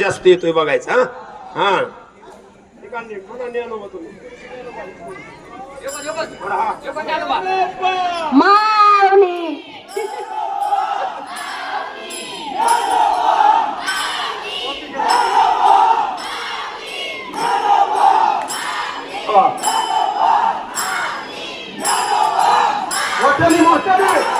जास्त येतोय बघायचा हा? हा. ठीक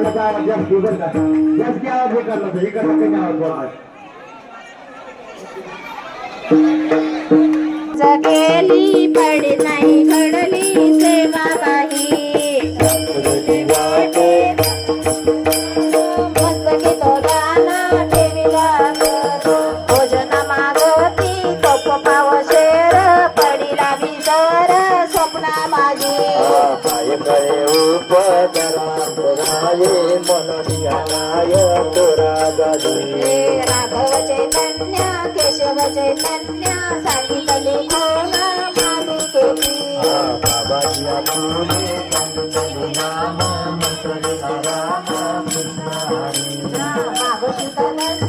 न्यालो बा काय आवाज जास्त बरं का जास्त आवाज हे करणार इकडनं कमी आवाज बोला जगेली पड नाही घडली सेवा काही मस्तकी स्वप्ना माझी करे उपदराय मननियाय तोरा दादी हे राघव चैतन्य केशव चैतन्य सांगितले कोण मालिकेची बाबाजी फुले नाम मंत्र राम कृष्ण हरी मागशीतलंनी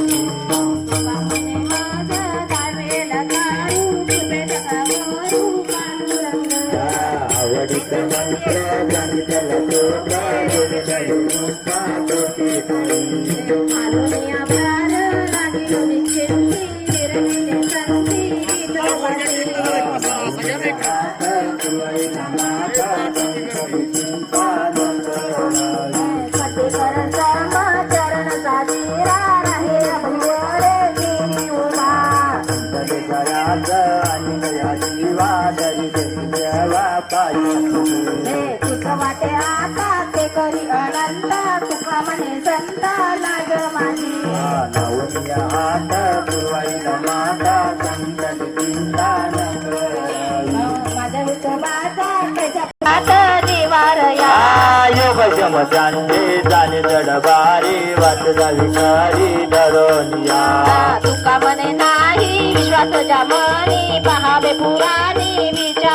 Thank you. हे तुझ वाटे आता ते करी अनंत तुका म्हणे संत लाग माझी माझ्या विठोबाचा त्याच्या जाणे जडबारी वाट जावी खरी डरोनिया तुका म्हणे नाही विश्वास जामनी पहावे पुराणी।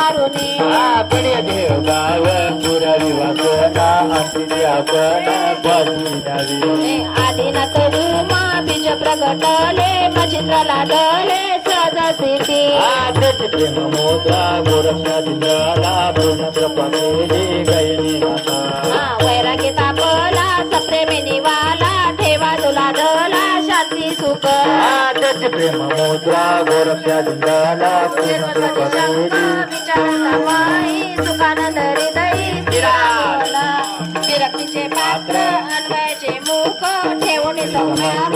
विचारुनी आपले देव गाव पुरावी वासना अंतिरी आपण बसली नवी आदिनाथ उमा बीज प्रगटले मच्छिंद्राला दले सद स्थिती. आदच प्रेम मोद्रा गोरक्षा दिंदला पूर्ण कृपमेली प्रेम मोद्रा गोरक्षा दिंदला पूर्ण सुखानंद विरक्तीचे पात्र अन्वयाचे मुख सौम्याभ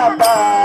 Bye-bye.